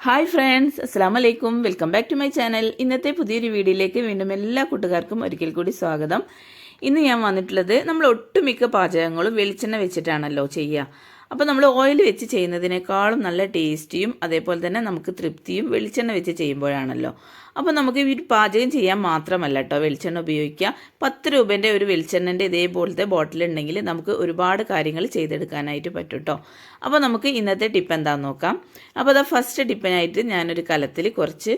Hi friends അസ്സാം വലൈക്കും welcome back to my channel ഇന്നത്തെ പുതിയൊരു വീഡിയോയിലേക്ക് വീണ്ടും എല്ലാ കൂട്ടുകാർക്കും ഒരിക്കൽ കൂടി സ്വാഗതം. ഇന്ന് ഞാൻ വന്നിട്ടുള്ളത് നമ്മൾ ഒട്ടുമിക്ക പാചകങ്ങളും വെളിച്ചെണ്ണ വെച്ചിട്ടാണല്ലോ ചെയ്യുക. അപ്പോൾ നമ്മൾ ഓയിൽ വെച്ച് ചെയ്യുന്നതിനേക്കാളും നല്ല ടേസ്റ്റിയും അതേപോലെ തന്നെ നമുക്ക് തൃപ്തിയും വെളിച്ചെണ്ണ വെച്ച് ചെയ്യുമ്പോഴാണല്ലോ. അപ്പോൾ നമുക്ക് ഈ പാചകം ചെയ്യാൻ മാത്രമല്ല കേട്ടോ വെളിച്ചെണ്ണ ഉപയോഗിക്കുക. പത്ത് രൂപേന്റെ ഒരു വെളിച്ചെണ്ണന്റെ ഇതേപോലത്തെ ബോട്ടിൽ ഉണ്ടെങ്കിൽ നമുക്ക് ഒരുപാട് കാര്യങ്ങൾ ചെയ്തെടുക്കാനായിട്ട് പറ്റും കേട്ടോ. അപ്പോൾ നമുക്ക് ഇന്നത്തെ ടിപ്പ് എന്താണെന്ന് നോക്കാം. അപ്പോൾ അതാ ഫസ്റ്റ് ടിപ്പിനായിട്ട് ഞാനൊരു കലത്തിൽ കുറച്ച്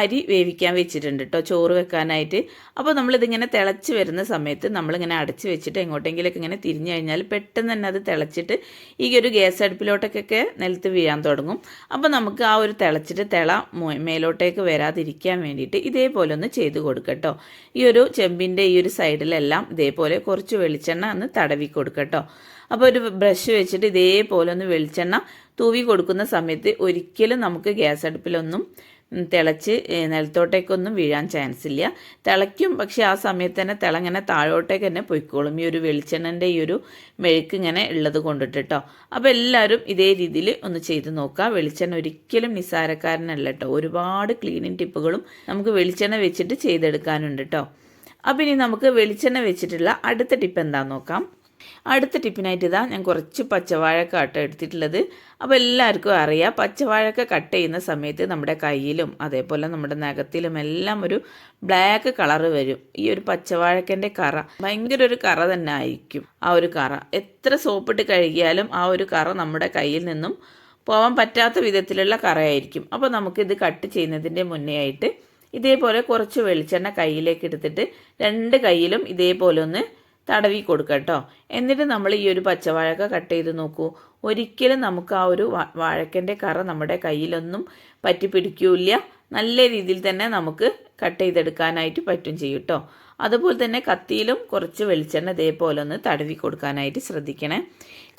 അരി വേവിക്കാൻ വെച്ചിട്ടുണ്ട് കേട്ടോ ചോറ് വെക്കാനായിട്ട്. അപ്പോൾ നമ്മളിതിങ്ങനെ തിളച്ച് വരുന്ന സമയത്ത് നമ്മളിങ്ങനെ അടച്ച് വെച്ചിട്ട് എങ്ങോട്ടെങ്കിലൊക്കെ ഇങ്ങനെ തിരിഞ്ഞു കഴിഞ്ഞാൽ പെട്ടെന്ന് തന്നെ അത് തിളച്ചിട്ട് ഈ ഒരു ഗ്യാസ് അടുപ്പിലോട്ടൊക്കെ നിലത്ത് വീഴാൻ തുടങ്ങും. അപ്പോൾ നമുക്ക് ആ ഒരു തിളച്ചിട്ട് തിള മേലോട്ടേക്ക് മേലോട്ടേക്ക് വരാതിരിക്കാൻ വേണ്ടിയിട്ട് ഇതേപോലെ ഒന്ന് ചെയ്ത് കൊടുക്കട്ടോ. ഈ ഒരു ചെമ്പിന്റെ ഈ ഒരു സൈഡിലെല്ലാം ഇതേപോലെ കുറച്ച് വെളിച്ചെണ്ണ ഒന്ന് തടവി കൊടുക്കട്ടോ. അപ്പോൾ ഒരു ബ്രഷ് വെച്ചിട്ട് ഇതേപോലെ ഒന്ന് വെളിച്ചെണ്ണ തൂവി കൊടുക്കുന്ന സമയത്ത് ഒരിക്കലും നമുക്ക് ഗ്യാസ് അടുപ്പിലൊന്നും തിളച്ച് നിലത്തോട്ടേക്കൊന്നും വീഴാൻ ചാൻസ് ഇല്ല തിളയ്ക്കും പക്ഷേ ആ സമയത്ത് തന്നെ തിളങ്ങനെ താഴോട്ടേക്ക് തന്നെ പൊയ്ക്കോളും. ഈ ഒരു വെളിച്ചെണ്ണന്റെ ഈ ഒരു മെഴുക്ക് ഇങ്ങനെ ഉള്ളത് കൊണ്ടിട്ട് കേട്ടോ അപ്പോൾ എല്ലാവരും ഇതേ രീതിയിൽ ഒന്ന് ചെയ്ത് നോക്കുക വെളിച്ചെണ്ണ ഒരിക്കലും നിസ്സാരക്കാരനല്ല കേട്ടോ ഒരുപാട് ക്ലീനിങ് ടിപ്പുകളും നമുക്ക് വെളിച്ചെണ്ണ വെച്ചിട്ട് ചെയ്തെടുക്കാനുണ്ട് കേട്ടോ അപ്പോൾ ഇനി നമുക്ക് വെളിച്ചെണ്ണ വെച്ചിട്ടുള്ള അടുത്ത ടിപ്പ് എന്താണെന്ന് നോക്കാം. അടുത്ത ടിപ്പിനായിട്ട് ഇതാ ഞാൻ കുറച്ച് പച്ചവാഴക്ക അട്ട എടുത്തിട്ടുള്ളത്. അപ്പോൾ എല്ലാവർക്കും അറിയാം പച്ചവാഴക്ക കട്ട് ചെയ്യുന്ന സമയത്ത് നമ്മുടെ കയ്യിലും അതേപോലെ നമ്മുടെ നഖത്തിലും എല്ലാം ഒരു ബ്ലാക്ക് കളറ് വരും. ഈ ഒരു പച്ചവാഴക്കന്റെ കറ ഭയങ്കര ഒരു കറ തന്നെ ആയിരിക്കും. ആ ഒരു കറ എത്ര സോപ്പിട്ട് കഴുകിയാലും ആ ഒരു കറ നമ്മുടെ കയ്യിൽ നിന്നും പോവാൻ പറ്റാത്ത വിധത്തിലുള്ള കറയായിരിക്കും. അപ്പോൾ നമുക്കിത് കട്ട് ചെയ്യുന്നതിന്റെ മുന്നേ ആയിട്ട് ഇതേപോലെ കുറച്ച് വെളിച്ചെണ്ണ കയ്യിലേക്ക് എടുത്തിട്ട് രണ്ട് കയ്യിലും ഇതേപോലെ ഒന്ന് തടവി കൊടുക്കുക കേട്ടോ എന്നിട്ട് നമ്മൾ ഈ ഒരു പച്ചവാഴക്ക കട്ട് ചെയ്ത് നോക്കൂ. ഒരിക്കലും നമുക്ക് ആ ഒരു വാഴക്കന്റെ കറ നമ്മുടെ കയ്യിലൊന്നും പറ്റി പിടിക്കൂല നല്ല രീതിയിൽ തന്നെ നമുക്ക് കട്ട് ചെയ്തെടുക്കാനായിട്ട് പറ്റും ചെയ്യും കേട്ടോ അതുപോലെ തന്നെ കത്തിയിലും കുറച്ച് വെളിച്ചെണ്ണ ഇതേപോലെ ഒന്ന് തടവി കൊടുക്കാനായിട്ട് ശ്രദ്ധിക്കണേ.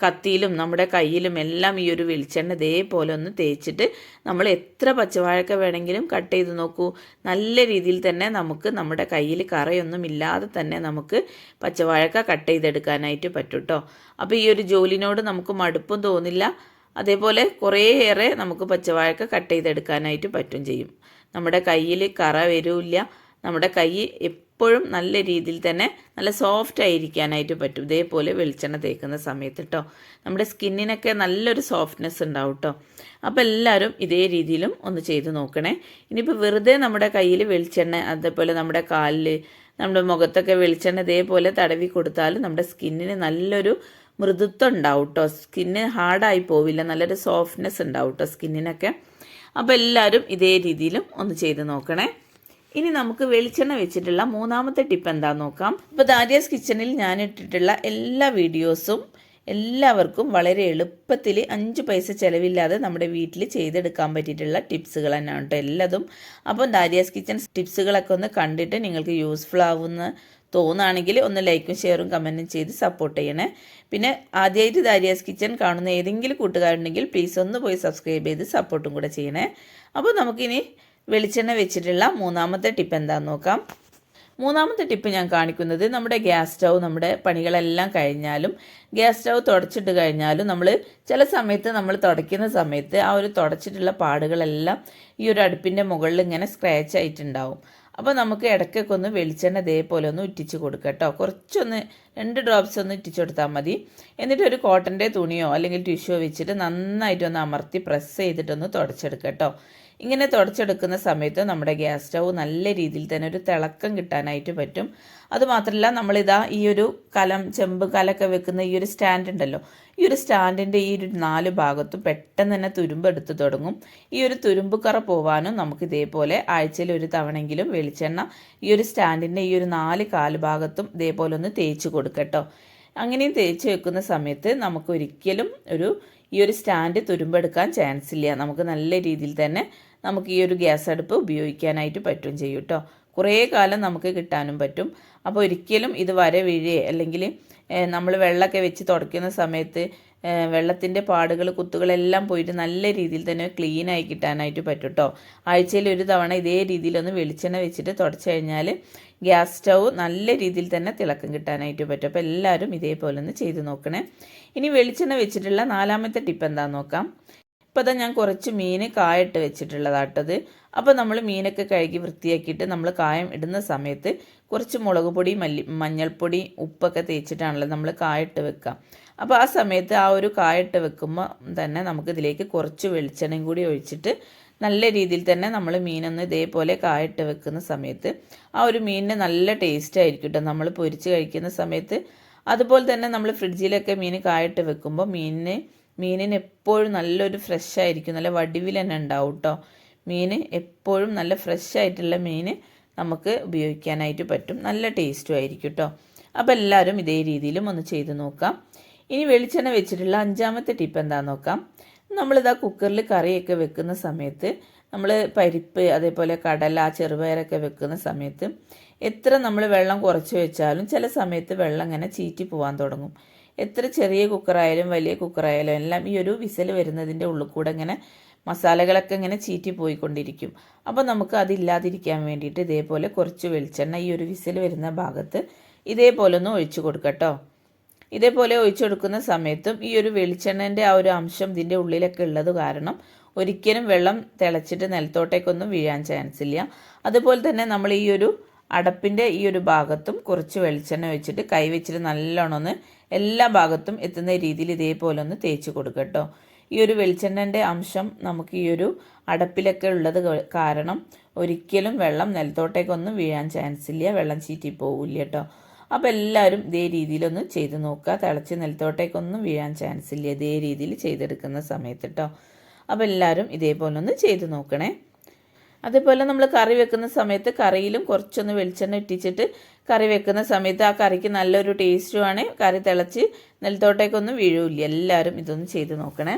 കത്തിയിലും നമ്മുടെ കയ്യിലും എല്ലാം ഈ ഒരു വെളിച്ചെണ്ണ ഇതേപോലെ ഒന്ന് തേച്ചിട്ട് നമ്മൾ എത്ര പച്ചവാഴക്ക വേണമെങ്കിലും കട്ട് ചെയ്ത് നോക്കൂ. നല്ല രീതിയിൽ തന്നെ നമുക്ക് നമ്മുടെ കയ്യിൽ കറയൊന്നും ഇല്ലാതെ തന്നെ നമുക്ക് പച്ചവാഴക്ക കട്ട് ചെയ്തെടുക്കാനായിട്ട് പറ്റും കേട്ടോ അപ്പോൾ ഈ ഒരു ജോലിനോട് നമുക്ക് മടുപ്പും തോന്നില്ല. അതേപോലെ കുറേയേറെ നമുക്ക് പച്ചവാഴക്ക കട്ട് ചെയ്തെടുക്കാനായിട്ട് പറ്റും ചെയ്യും. നമ്മുടെ കയ്യിൽ കറ വരില്ല. നമ്മുടെ കൈ എപ്പോഴും നല്ല രീതിയിൽ തന്നെ നല്ല സോഫ്റ്റ് ആയിരിക്കാനായിട്ട് പറ്റും. ഇതേപോലെ വെളിച്ചെണ്ണ തേക്കുന്ന സമയത്ത് കേട്ടോ നമ്മുടെ സ്കിന്നിനൊക്കെ നല്ലൊരു സോഫ്റ്റ്നെസ് ഉണ്ടാവും കേട്ടോ അപ്പോൾ എല്ലാവരും ഇതേ രീതിയിലും ഒന്ന് ചെയ്ത് നോക്കണേ. ഇനിയിപ്പോൾ വെറുതെ നമ്മുടെ കയ്യിൽ വെളിച്ചെണ്ണ അതേപോലെ നമ്മുടെ കാലിൽ നമ്മുടെ മുഖത്തൊക്കെ വെളിച്ചെണ്ണ ഇതേപോലെ തടവി കൊടുത്താലും നമ്മുടെ സ്കിന്നിന് നല്ലൊരു മൃദുത്വം ഉണ്ടാവും കേട്ടോ സ്കിന്ന് ഹാർഡായി പോവില്ല നല്ലൊരു സോഫ്റ്റ്നെസ് ഉണ്ടാവും കേട്ടോ സ്കിന്നിനൊക്കെ. അപ്പോൾ എല്ലാവരും ഇതേ രീതിയിലും ഒന്ന് ചെയ്ത് നോക്കണേ. ഇനി നമുക്ക് വെളിച്ചെണ്ണ വെച്ചിട്ടുള്ള മൂന്നാമത്തെ ടിപ്പ് എന്താന്ന് നോക്കാം. ഇപ്പോൾ ദാരിയാസ് കിച്ചണിൽ ഞാൻ ഇട്ടിട്ടുള്ള എല്ലാ വീഡിയോസും എല്ലാവർക്കും വളരെ എളുപ്പത്തിൽ അഞ്ച് പൈസ ചിലവില്ലാതെ നമ്മുടെ വീട്ടിൽ ചെയ്തെടുക്കാൻ പറ്റിയിട്ടുള്ള ടിപ്സുകൾ തന്നെയാണ് കേട്ടോ എല്ലാതും. അപ്പം ദാരിയാസ് കിച്ചൺ ടിപ്സുകളൊക്കെ ഒന്ന് കണ്ടിട്ട് നിങ്ങൾക്ക് യൂസ്ഫുൾ ആവുന്ന തോന്നുകയാണെങ്കിൽ ഒന്ന് ലൈക്കും ഷെയറും കമന്റും ചെയ്ത് സപ്പോർട്ട് ചെയ്യണേ. പിന്നെ ആദ്യമായിട്ട് ദാരിയാസ് കിച്ചൺ കാണുന്ന ഏതെങ്കിലും കൂട്ടുകാരുണ്ടെങ്കിൽ പ്ലീസ് ഒന്ന് പോയി സബ്സ്ക്രൈബ് ചെയ്ത് സപ്പോർട്ടും കൂടെ ചെയ്യണേ. അപ്പോൾ നമുക്കിനി വെളിച്ചെണ്ണ വെച്ചിട്ടുള്ള മൂന്നാമത്തെ ടിപ്പ് എന്താണെന്ന് നോക്കാം. മൂന്നാമത്തെ ടിപ്പ് ഞാൻ കാണിക്കുന്നത് നമ്മുടെ ഗ്യാസ് സ്റ്റൗ നമ്മുടെ പണികളെല്ലാം കഴിഞ്ഞാലും ഗ്യാസ് സ്റ്റൗ തുടച്ചിട്ട് കഴിഞ്ഞാലും നമ്മൾ ചില സമയത്ത് നമ്മൾ തുടയ്ക്കുന്ന സമയത്ത് ആ ഒരു തുടച്ചിട്ടുള്ള പാടുകളെല്ലാം ഈ ഒരു അടുപ്പിന്റെ മുകളിൽ ഇങ്ങനെ സ്ക്രാച്ച് ആയിട്ടുണ്ടാവും. അപ്പോൾ നമുക്ക് ഇടയ്ക്കൊക്കെ ഒന്ന് വെളിച്ചെണ്ണ ഇതേപോലെ ഒന്ന് ഉറ്റിച്ച് കൊടുക്കുക കേട്ടോ. കുറച്ചൊന്ന് രണ്ട് ഡ്രോപ്സ് ഒന്ന് ഇറ്റിച്ച് കൊടുത്താൽ മതി. എന്നിട്ട് ഒരു കോട്ടന്റെ തുണിയോ അല്ലെങ്കിൽ ടിഷ്യോ വെച്ചിട്ട് നന്നായിട്ടൊന്ന് അമർത്തി പ്രസ് ചെയ്തിട്ടൊന്ന് തുടച്ചെടുക്കുക കേട്ടോ. ഇങ്ങനെ തുടച്ചെടുക്കുന്ന സമയത്ത് നമ്മുടെ ഗ്യാസ് സ്റ്റൗ നല്ല രീതിയിൽ തന്നെ ഒരു തിളക്കം കിട്ടാനായിട്ട് പറ്റും. അതുമാത്രമല്ല നമ്മളിതാ ഈ ഒരു കലം ചെമ്പ് കലൊക്കെ വെക്കുന്ന ഈ ഒരു സ്റ്റാൻഡ് ഉണ്ടല്ലോ ഈ ഒരു സ്റ്റാൻഡിന്റെ ഈ ഒരു നാല് ഭാഗത്തും പെട്ടെന്ന് തന്നെ തുരുമ്പ് എടുത്ത് തുടങ്ങും. ഈ ഒരു തുരുമ്പ് കറ പോവാനും നമുക്ക് ഇതേപോലെ ആഴ്ചയിൽ ഒരു തവണെങ്കിലും വെളിച്ചെണ്ണ ഈ ഒരു സ്റ്റാൻഡിന്റെ ഈ ഒരു നാല് കാൽ ഭാഗത്തും ഇതേപോലെ ഒന്ന് തേച്ച് കൊടുക്കട്ടോ. അങ്ങനെയും തേച്ച് വെക്കുന്ന സമയത്ത് നമുക്ക് ഒരിക്കലും ഒരു ഈ ഒരു സ്റ്റാൻഡ് തുരുമ്പെടുക്കാൻ ചാൻസ് ഇല്ല. നമുക്ക് നല്ല രീതിയിൽ തന്നെ നമുക്ക് ഈ ഒരു ഗ്യാസ് അടുപ്പ് ഉപയോഗിക്കാനായിട്ട് പറ്റും ചെയ്യും കേട്ടോ കുറേ കാലം നമുക്ക് കിട്ടാനും പറ്റും. അപ്പോൾ ഒരിക്കലും ഇത് വര വീഴേ അല്ലെങ്കിൽ നമ്മൾ വെള്ളമൊക്കെ വെച്ച് തുടയ്ക്കുന്ന സമയത്ത് വെള്ളത്തിന്റെ പാടുകൾ കുത്തുകളെല്ലാം പോയിട്ട് നല്ല രീതിയിൽ തന്നെ ക്ലീൻ ആയി കിട്ടാനായിട്ട് പറ്റും കേട്ടോ ആഴ്ചയിൽ ഒരു തവണ ഇതേ രീതിയിലൊന്ന് വെളിച്ചെണ്ണ വെച്ചിട്ട് തുടച്ചു കഴിഞ്ഞാൽ ഗ്യാസ് സ്റ്റൗ നല്ല രീതിയിൽ തന്നെ തിളക്കം കിട്ടാനായിട്ട് പറ്റും. അപ്പോൾ എല്ലാവരും ഇതേപോലെ ഒന്ന് ചെയ്ത് നോക്കണേ. ഇനി വെളിച്ചെണ്ണ വെച്ചിട്ടുള്ള നാലാമത്തെ ടിപ്പ് എന്താണെന്ന് നോക്കാം. ഇപ്പോൾ ഞാൻ കുറച്ച് മീൻ കായിട്ട് വെച്ചിട്ടുള്ളതാട്ടത് അപ്പോൾ നമ്മൾ മീനൊക്കെ കഴുകി വൃത്തിയാക്കിയിട്ട് നമ്മൾ കായം ഇടുന്ന സമയത്ത് കുറച്ച് മുളക് പൊടി മല്ലി മഞ്ഞൾപ്പൊടി ഉപ്പൊക്കെ തേച്ചിട്ടാണല്ലോ നമ്മൾ കായിട്ട് വെക്കുക അപ്പോൾ ആ സമയത്ത് ആ ഒരു കായിട്ട് വെക്കുമ്പോൾ തന്നെ നമുക്ക് ഇതിലേക്ക് കുറച്ച് വെളിച്ചെണ്ണയും കൂടി ഒഴിച്ചിട്ട് നല്ല രീതിയിൽ തന്നെ നമ്മൾ മീനൊന്ന് ഇതേപോലെ കായിട്ട് വെക്കുന്ന സമയത്ത് ആ ഒരു മീനിന് നല്ല ടേസ്റ്റ് ആയിരിക്കും കേട്ടോ നമ്മൾ പൊരിച്ച് കഴിക്കുന്ന സമയത്ത് അതുപോലെ തന്നെ നമ്മൾ ഫ്രിഡ്ജിലൊക്കെ മീൻ കായിട്ട് വെക്കുമ്പോൾ മീനിന് മീനിന് എപ്പോഴും നല്ലൊരു ഫ്രഷ് ആയിരിക്കും. നല്ല വടിവിൽ തന്നെ ഉണ്ടാവും കേട്ടോ മീൻ എപ്പോഴും നല്ല ഫ്രഷ് ആയിട്ടുള്ള മീൻ നമുക്ക് ഉപയോഗിക്കാനായിട്ട് പറ്റും. നല്ല ടേസ്റ്റും ആയിരിക്കും കേട്ടോ അപ്പോൾ എല്ലാവരും ഇതേ രീതിയിലും ഒന്ന് ചെയ്ത് നോക്കാം. ഇനി വെളിച്ചെണ്ണ വെച്ചിട്ടുള്ള അഞ്ചാമത്തെ ടിപ്പ് എന്താണെന്ന് നോക്കാം. നമ്മളിതാ കുക്കറിൽ കറിയൊക്കെ വെക്കുന്ന സമയത്ത് നമ്മൾ പരിപ്പ് അതേപോലെ കടല ചെറുപയറൊക്കെ വെക്കുന്ന സമയത്ത് എത്ര നമ്മൾ വെള്ളം കുറച്ച് വെച്ചാലും ചില സമയത്ത് വെള്ളം ഇങ്ങനെ ചീറ്റി പോകാൻ തുടങ്ങും. എത്ര ചെറിയ കുക്കറായാലും വലിയ കുക്കറായാലും എല്ലാം ഈ ഒരു വിസൽ വരുന്നതിന്റെ ഉള്ളിൽ കൂടെ ഇങ്ങനെ മസാലകളൊക്കെ ഇങ്ങനെ ചീറ്റി പോയിക്കൊണ്ടിരിക്കും. അപ്പോൾ നമുക്ക് അതില്ലാതിരിക്കാൻ വേണ്ടിയിട്ട് ഇതേപോലെ കുറച്ച് വെളിച്ചെണ്ണ ഈ ഒരു വിസൽ വരുന്ന ഭാഗത്ത് ഇതേപോലെ ഒന്ന് ഒഴിച്ചു കൊടുക്കട്ടോ. ഇതേപോലെ ഒഴിച്ചു കൊടുക്കുന്ന സമയത്തും ഈ ഒരു വെളിച്ചെണ്ണന്റെ ആ ഒരു അംശം ഇതിന്റെ ഉള്ളിലൊക്കെ ഉള്ളത് കാരണം ഒരിക്കലും വെള്ളം തിളച്ചിട്ട് നിലത്തോട്ടേക്കൊന്നും വീഴാൻ ചാൻസ് ഇല്ല. അതുപോലെ തന്നെ നമ്മൾ ഈ ഒരു അടപ്പിന്റെ ഈ ഒരു ഭാഗത്തും കുറച്ച് വെളിച്ചെണ്ണ വെച്ചിട്ട് കൈ വെച്ചിട്ട് നല്ലോണം ഒന്ന് എല്ലാ ഭാഗത്തും എത്തുന്ന രീതിയിൽ ഇതേപോലെ ഒന്ന് തേച്ച് കൊടുക്കട്ടോ ഈ ഒരു വെളിച്ചെണ്ണന്റെ അംശം നമുക്ക് ഈ ഒരു അടപ്പിലൊക്കെ ഉള്ളത് കാരണം ഒരിക്കലും വെള്ളം നിലത്തോട്ടേക്കൊന്നും വീഴാൻ ചാൻസ് ഇല്ല. വെള്ളം ചീറ്റി പോവില്ല കേട്ടോ അപ്പോൾ എല്ലാവരും ഇതേ രീതിയിലൊന്ന് ചെയ്ത് നോക്കുക. തിളച്ച് നിലത്തോട്ടേക്കൊന്നും വീഴാൻ ചാൻസ് ഇല്ല. ഇതേ രീതിയിൽ ചെയ്തെടുക്കുന്ന സമയത്ത് കേട്ടോ അപ്പോൾ എല്ലാവരും ഇതേപോലെ ഒന്ന് ചെയ്ത് നോക്കണേ. അതേപോലെ നമ്മൾ കറി വെക്കുന്ന സമയത്ത് കറിയിലും കുറച്ചൊന്ന് വെളിച്ചെണ്ണ ഇട്ടിച്ചിട്ട് കറി വെക്കുന്ന സമയത്ത് ആ കറിക്ക് നല്ലൊരു ടേസ്റ്റുമാണ് കറി തിളച്ച് നിലത്തോട്ടേക്കൊന്നും വീഴില്ല. എല്ലാവരും ഇതൊന്ന് ചെയ്ത് നോക്കണേ.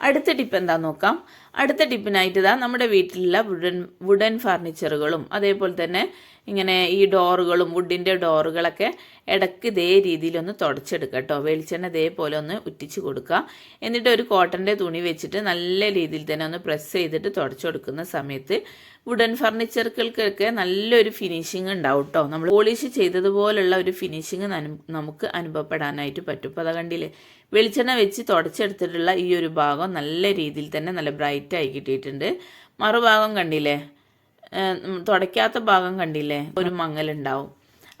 അടുത്ത ടിപ്പ് എന്താ നോക്കാം. അടുത്ത ടിപ്പിനായിട്ട് ഇതാ നമ്മുടെ വീട്ടിലുള്ള വുഡൻ വുഡൻ ഫർണിച്ചറുകളും അതേപോലെ തന്നെ ഇങ്ങനെ ഈ ഡോറുകളും വുഡിന്റെ ഡോറുകളൊക്കെ ഇടയ്ക്ക് ഇതേ രീതിയിലൊന്ന് തുടച്ചെടുക്കുക കേട്ടോ. വെളിച്ചെണ്ണ ഇതേപോലെ ഒന്ന് ഉറ്റിച്ച് കൊടുക്കുക എന്നിട്ട് ഒരു കോട്ടന്റെ തുണി വെച്ചിട്ട് നല്ല രീതിയിൽ തന്നെ ഒന്ന് പ്രസ് ചെയ്തിട്ട് തുടച്ചു കൊടുക്കുന്ന സമയത്ത് വുഡൻ ഫർണിച്ചറുകൾക്കൊക്കെ നല്ലൊരു ഫിനിഷിങ് ഉണ്ടാവും കേട്ടോ. നമ്മൾ പോളിഷ് ചെയ്തതുപോലുള്ള ഒരു ഫിനിഷിങ് നമുക്ക് അനുഭവപ്പെടാനായിട്ട് പറ്റും. അപ്പോൾ അത് കണ്ടില്ലേ? വെളിച്ചെണ്ണ വെച്ച് തുടച്ചെടുത്തിട്ടുള്ള ഈ ഒരു ഭാഗം നല്ല രീതിയിൽ തന്നെ നല്ല ബ്രൈറ്റായി കിട്ടിയിട്ടുണ്ട്. മറുഭാഗം കണ്ടില്ലേ? തുടയ്ക്കാത്ത ഭാഗം കണ്ടില്ലേ? ഒരു മങ്ങലുണ്ടാവും.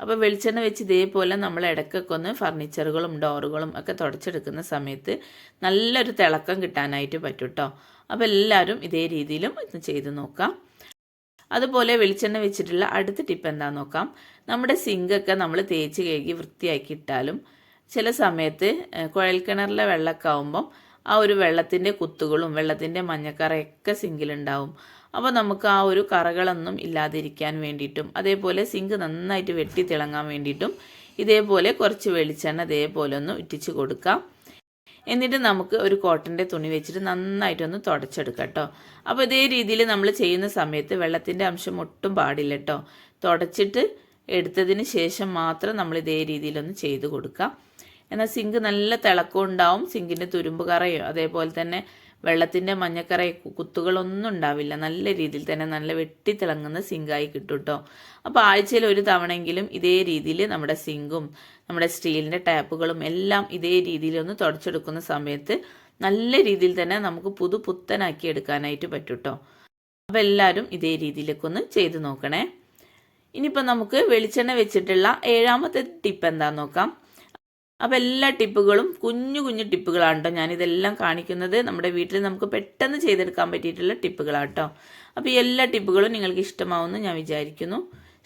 അപ്പോൾ വെളിച്ചെണ്ണ വെച്ച് ഇതേപോലെ നമ്മൾ ഇടയ്ക്കൊക്കെ ഒന്ന് ഫർണിച്ചറുകളും ഡോറുകളും ഒക്കെ തുടച്ചെടുക്കുന്ന സമയത്ത് നല്ലൊരു തിളക്കം കിട്ടാനായിട്ട് പറ്റും കേട്ടോ അപ്പോൾ എല്ലാവരും ഇതേ രീതിയിലും ഇത് ചെയ്ത് നോക്കാം. അതുപോലെ വെളിച്ചെണ്ണ വെച്ചിട്ടുള്ള അടുത്ത ടിപ്പ് എന്താണെന്ന് നോക്കാം. നമ്മുടെ സിങ്കൊക്കെ നമ്മൾ തേച്ച് കഴുകി വൃത്തിയാക്കി ഇട്ടാലും ചില സമയത്ത് കുഴൽക്കിണറിലെ വെള്ളമൊക്കെ ആകുമ്പം ആ ഒരു വെള്ളത്തിന്റെ കുത്തുകളും വെള്ളത്തിന്റെ മഞ്ഞക്കറയൊക്കെ സിങ്കിലുണ്ടാവും അപ്പോൾ നമുക്ക് ആ ഒരു കറകളൊന്നും ഇല്ലാതിരിക്കാൻ വേണ്ടിയിട്ടും അതേപോലെ സിങ്ക് നന്നായിട്ട് വെട്ടി തിളങ്ങാൻ വേണ്ടിയിട്ടും ഇതേപോലെ കുറച്ച് വെളിച്ചെണ്ണ ഇതേപോലെ ഒന്ന് ഇറ്റിച്ച് കൊടുക്കാം. എന്നിട്ട് നമുക്ക് ഒരു കോട്ടന്റെ തുണി വെച്ചിട്ട് നന്നായിട്ടൊന്ന് തുടച്ചെടുക്കാം കേട്ടോ. അപ്പോൾ ഇതേ രീതിയിൽ നമ്മൾ ചെയ്യുന്ന സമയത്ത് വെള്ളത്തിന്റെ അംശം ഒട്ടും പാടില്ല കേട്ടോ. തുടച്ചിട്ട് എടുത്തതിന് ശേഷം മാത്രം നമ്മൾ ഇതേ രീതിയിലൊന്ന് ചെയ്ത് കൊടുക്കാം. എന്നാൽ സിങ്ക് നല്ല തിളക്കം ഉണ്ടാവും. സിങ്കിന്റെ തുരുമ്പ് കറയോ. അതേപോലെ തന്നെ വെള്ളത്തിന്റെ മഞ്ഞക്കറ കുത്തുകളൊന്നും ഉണ്ടാവില്ല. നല്ല രീതിയിൽ തന്നെ നല്ല വെട്ടി തിളങ്ങുന്ന സിങ്കായി കിട്ടും കേട്ടോ. അപ്പോൾ ആഴ്ചയിൽ ഒരു തവണയെങ്കിലും ഇതേ രീതിയിൽ നമ്മുടെ സിങ്കും നമ്മുടെ സ്റ്റീലിന്റെ ടാപ്പുകളും എല്ലാം ഇതേ രീതിയിൽ ഒന്ന് തുടച്ചെടുക്കുന്ന സമയത്ത് നല്ല രീതിയിൽ തന്നെ നമുക്ക് പുതു പുത്തനാക്കി എടുക്കാനായിട്ട് പറ്റും കേട്ടോ. അപ്പോൾ എല്ലാവരും ഇതേ രീതിയിലേക്ക് ഒന്ന് ചെയ്ത് നോക്കണേ. ഇനിയിപ്പോൾ നമുക്ക് വെളിച്ചെണ്ണ വെച്ചിട്ടുള്ള ഏഴാമത്തെ ടിപ്പ് എന്താണെന്ന് നോക്കാം. അപ്പോൾ എല്ലാ ടിപ്പുകളും കുഞ്ഞു കുഞ്ഞു ടിപ്പുകളാണ് കേട്ടോ ഞാനിതെല്ലാം കാണിക്കുന്നത്. നമ്മുടെ വീട്ടിൽ നമുക്ക് പെട്ടെന്ന് ചെയ്തെടുക്കാൻ പറ്റിയിട്ടുള്ള ടിപ്പുകളാണ് കേട്ടോ അപ്പോൾ എല്ലാ ടിപ്പുകളും നിങ്ങൾക്ക് ഇഷ്ടമാവുമെന്ന് ഞാൻ വിചാരിക്കുന്നു.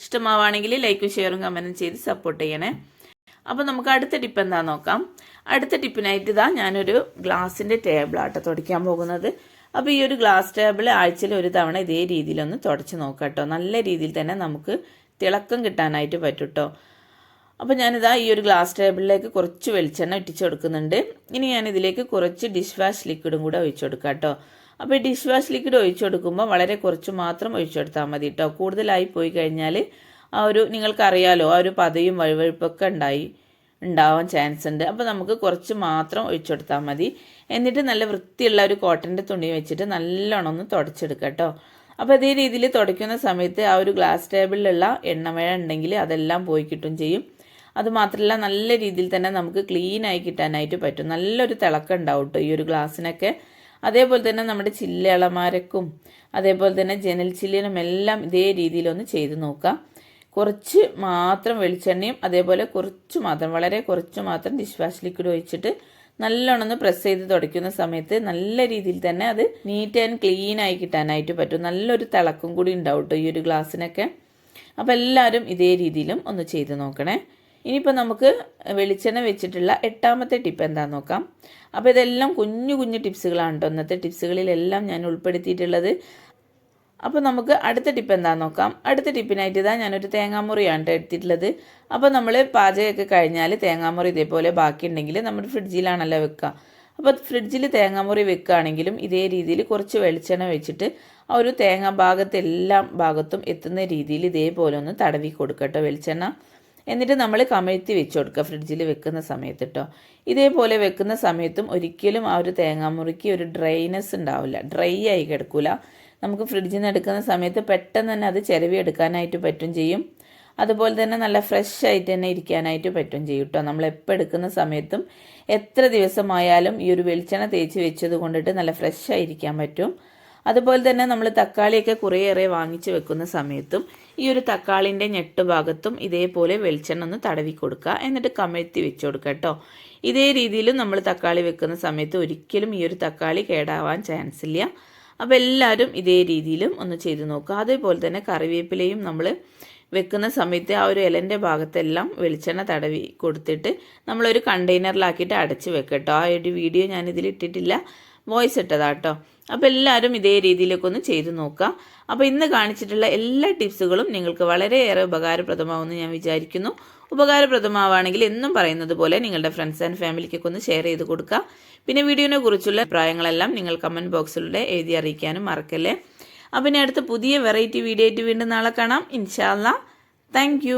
ഇഷ്ടമാവാണെങ്കിൽ ലൈക്കും ഷെയറും കമന്റും ചെയ്ത് സപ്പോർട്ട് ചെയ്യണേ. അപ്പോൾ നമുക്ക് അടുത്ത ടിപ്പ് എന്താ നോക്കാം. അടുത്ത ടിപ്പിനായിട്ട് ഇതാ ഞാനൊരു ഗ്ലാസിന്റെ ടേബിളാട്ടോ തുടയ്ക്കാൻ പോകുന്നത്. അപ്പോൾ ഈ ഒരു ഗ്ലാസ് ടേബിൾ ആഴ്ചയിൽ ഒരു തവണ ഇതേ രീതിയിലൊന്ന് തുടച്ച് നോക്കാം കേട്ടോ നല്ല രീതിയിൽ തന്നെ നമുക്ക് തിളക്കം കിട്ടാനായിട്ട് പറ്റും കേട്ടോ അപ്പോൾ ഞാനിതാ ഈ ഒരു ഗ്ലാസ് ടേബിളിലേക്ക് കുറച്ച് വെളിച്ചെണ്ണ ഇട്ടിച്ച് കൊടുക്കുന്നുണ്ട്. ഇനി ഞാൻ ഇതിലേക്ക് കുറച്ച് ഡിഷ് വാഷ് ലിക്വിഡും കൂടെ ഒഴിച്ചു കൊടുക്കാം കേട്ടോ. അപ്പോൾ ഈ ഡിഷ് വാഷ് ലിക്വിഡ് ഒഴിച്ചു കൊടുക്കുമ്പോൾ വളരെ കുറച്ച് മാത്രം ഒഴിച്ചു കൊടുത്താൽ മതി കേട്ടോ. കൂടുതലായി പോയി കഴിഞ്ഞാൽ ആ ഒരു നിങ്ങൾക്കറിയാലോ ആ ഒരു പതയും വഴുവഴുപ്പൊക്കെ ഉണ്ടായി ഉണ്ടാവാൻ ചാൻസ് ഉണ്ട്. അപ്പോൾ നമുക്ക് കുറച്ച് മാത്രം ഒഴിച്ചു കൊടുത്താൽ മതി. എന്നിട്ട് നല്ല വൃത്തിയുള്ള ഒരു കോട്ടന്റെ തുണി വെച്ചിട്ട് നല്ലോണം ഒന്ന് തുടച്ചെടുക്കാം കേട്ടോ. അപ്പോൾ അതേ രീതിയിൽ തുടയ്ക്കുന്ന സമയത്ത് ആ ഒരു ഗ്ലാസ് ടേബിളിലുള്ള എണ്ണമഴ ഉണ്ടെങ്കിൽ അതെല്ലാം പോയി കിട്ടും ചെയ്യും. അതുമാത്രമല്ല നല്ല രീതിയിൽ തന്നെ നമുക്ക് ക്ലീൻ ആയി കിട്ടാനായിട്ട് പറ്റും. നല്ലൊരു തിളക്കം ഉണ്ടാവും ഈ ഒരു ഗ്ലാസ്സിനൊക്കെ. അതേപോലെ തന്നെ നമ്മുടെ ചില്ലളമാരക്കും അതേപോലെ തന്നെ ജനൽ ചില്ലിനും എല്ലാം ഇതേ രീതിയിലൊന്ന് ചെയ്ത് നോക്കാം. കുറച്ച് മാത്രം വെളിച്ചെണ്ണയും അതേപോലെ കുറച്ച് മാത്രം വളരെ കുറച്ച് മാത്രം ഡിഷ് വാഷ് ലിക്വിഡ് ഒഴിച്ചിട്ട് നല്ലോണം ഒന്ന് പ്രസ് ചെയ്ത് തുടയ്ക്കുന്ന സമയത്ത് നല്ല രീതിയിൽ തന്നെ അത് നീറ്റ് ആൻഡ് ക്ലീൻ ആയി കിട്ടാനായിട്ട് പറ്റും. നല്ലൊരു തിളക്കം കൂടി ഉണ്ടാവും കേട്ടോ ഈ ഒരു ഗ്ലാസ്സിനൊക്കെ. അപ്പോൾ എല്ലാവരും ഇതേ രീതിയിലും ഒന്ന് ചെയ്ത് നോക്കണേ. ഇനിയിപ്പോൾ നമുക്ക് വെളിച്ചെണ്ണ വെച്ചിട്ടുള്ള എട്ടാമത്തെ ടിപ്പ് എന്താണെന്ന് നോക്കാം. അപ്പോൾ ഇതെല്ലാം കുഞ്ഞു കുഞ്ഞു ടിപ്സുകളാണ് കേട്ടോ ഇന്നത്തെ ടിപ്സുകളിലെല്ലാം ഞാൻ ഉൾപ്പെടുത്തിയിട്ടുള്ളത്. അപ്പോൾ നമുക്ക് അടുത്ത ടിപ്പ് എന്താണെന്ന് നോക്കാം. അടുത്ത ടിപ്പിനായിട്ട് ഇതാ ഞാനൊരു തേങ്ങാമുറിയാണ് കേട്ടോ എടുത്തിട്ടുള്ളത്. അപ്പോൾ നമ്മൾ പാചകമൊക്കെ കഴിഞ്ഞാൽ തേങ്ങാമുറി ഇതേപോലെ ബാക്കിയുണ്ടെങ്കിൽ നമ്മൾ ഫ്രിഡ്ജിലാണല്ലോ വെക്കുക. അപ്പോൾ ഫ്രിഡ്ജിൽ തേങ്ങാമുറി വെക്കുകയാണെങ്കിലും ഇതേ രീതിയിൽ കുറച്ച് വെളിച്ചെണ്ണ വെച്ചിട്ട് ആ ഒരു തേങ്ങ ഭാഗത്തെല്ലാം ഭാഗത്തും എത്തുന്ന രീതിയിൽ ഇതേപോലെ ഒന്ന് തടവി കൊടുക്കട്ടോ വെളിച്ചെണ്ണ. എന്നിട്ട് നമ്മൾ കമഴ്ത്തി വെച്ച് കൊടുക്കുക ഫ്രിഡ്ജിൽ വെക്കുന്ന സമയത്ത് കേട്ടോ ഇതേപോലെ വെക്കുന്ന സമയത്തും ഒരിക്കലും ആ ഒരു തേങ്ങാമുറിക്ക് ഒരു ഡ്രൈനെസ് ഉണ്ടാവില്ല. ഡ്രൈ ആയി കിടക്കില്ല നമുക്ക് ഫ്രിഡ്ജിൽ നിന്ന് എടുക്കുന്ന സമയത്ത് പെട്ടെന്ന് തന്നെ അത് ചിരവി എടുക്കാനായിട്ട് പറ്റും ചെയ്യും. അതുപോലെ തന്നെ നല്ല ഫ്രഷ് ആയിട്ട് തന്നെ ഇരിക്കാനായിട്ട് പറ്റും ചെയ്യും കേട്ടോ നമ്മൾ എപ്പോൾ എടുക്കുന്ന സമയത്തും എത്ര ദിവസമായാലും ഈ ഒരു വെളിച്ചെണ്ണ തേച്ച് വെച്ചത് കൊണ്ടിട്ട് നല്ല ഫ്രഷ് ആയിരിക്കാൻ പറ്റും. അതുപോലെ തന്നെ നമ്മൾ തക്കാളിയൊക്കെ കുറേയേറെ വാങ്ങിച്ച് വെക്കുന്ന സമയത്തും ഈ ഒരു തക്കാളിന്റെ ഞെട്ട് ഭാഗത്തും ഇതേപോലെ വെളിച്ചെണ്ണ ഒന്ന് തടവി കൊടുക്കുക. എന്നിട്ട് കമഴ്ത്തി വെച്ച് കൊടുക്കുക കേട്ടോ. ഇതേ രീതിയിലും നമ്മൾ തക്കാളി വെക്കുന്ന സമയത്ത് ഒരിക്കലും ഈ ഒരു തക്കാളി കേടാവാൻ ചാൻസ് ഇല്ല. അപ്പോൾ എല്ലാവരും ഇതേ രീതിയിലും ഒന്ന് ചെയ്ത് നോക്കുക. അതേപോലെ തന്നെ കറിവേപ്പിലയും നമ്മൾ വെക്കുന്ന സമയത്ത് ആ ഒരു ഇലന്റെ ഭാഗത്തെല്ലാം വെളിച്ചെണ്ണ തടവി കൊടുത്തിട്ട് നമ്മളൊരു കണ്ടെയ്നറിലാക്കിയിട്ട് അടച്ച് വെക്കട്ടോ ആ ഒരു വീഡിയോ ഞാനിതിൽ ഇട്ടിട്ടില്ല. വോയിസ് ഇട്ടതാട്ടോ. അപ്പോൾ എല്ലാവരും ഇതേ രീതിയിലൊക്കെ ഒന്ന് ചെയ്തു നോക്കുക അപ്പോൾ ഇന്ന് കാണിച്ചിട്ടുള്ള എല്ലാ ടിപ്സുകളും നിങ്ങൾക്ക് വളരെയേറെ ഉപകാരപ്രദമാവുമെന്ന് ഞാൻ വിചാരിക്കുന്നു. ഉപകാരപ്രദമാവുകയാണെങ്കിൽ എന്നും പറയുന്നത് പോലെ നിങ്ങളുടെ ഫ്രണ്ട്സ് ആൻഡ് ഫാമിലിക്കൊക്കെ ഒന്ന് ഷെയർ ചെയ്ത് കൊടുക്കുക. പിന്നെ വീഡിയോനെ കുറിച്ചുള്ള അഭിപ്രായങ്ങളെല്ലാം നിങ്ങൾ കമന്റ് ബോക്സിലൂടെ എഴുതി അറിയിക്കാനും മറക്കല്ലേ? അപ്പം ഇനി അടുത്ത പുതിയ വെറൈറ്റി വീഡിയോ ആയിട്ട് വീണ്ടും നാളെ കാണാം. ഇൻഷാല്ല താങ്ക്